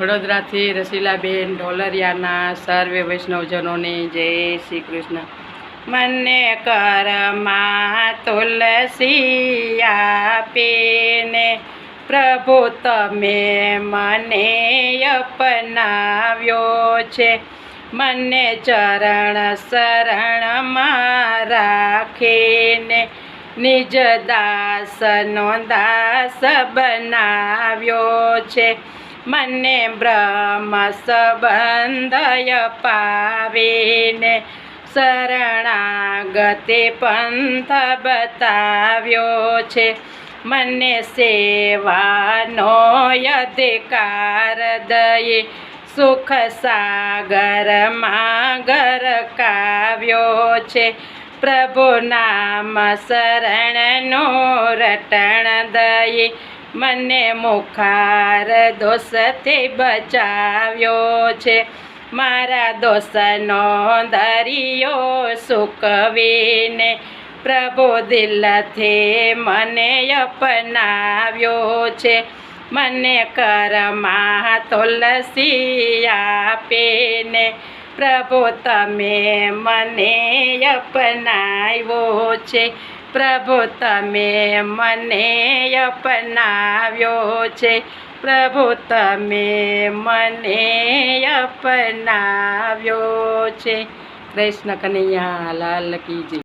વડોદરાથી રસીલાબેન ઢોલરિયાના સર્વે વૈષ્ણવજનોને જય શ્રી કૃષ્ણ. મને કરમાં તુલસી આપીને પ્રભુ તમે મને અપનાવ્યો છે. મને ચરણ શરણમાં રાખીને નિજ દાસનો દાસ બનાવ્યો છે. મને બ્રહ્મ સંબંધય પાવીને શરણાગતે પંથ બતાવ્યો છે. મને સેવાનો અધિકાર દયે સુખ સાગરમાં ગરકાવ્યો છે. પ્રભુ નામ શરણનો રટણ દઈ મને મુખાર દોષથી બચાવ્યો છે. મારા દોષનો દરિયો સુકવીને પ્રભુ દિલથી મને અપનાવ્યો છે. મને કરમાં તુલસી આપીને પ્રભુ તમે મને અપનાવ્યો છે. પ્રભુ તમે મને અપનાવ્યો છે. પ્રભુ તમે મને અપનાવ્યો છે. કૃષ્ણ કનૈયા, લાલ કી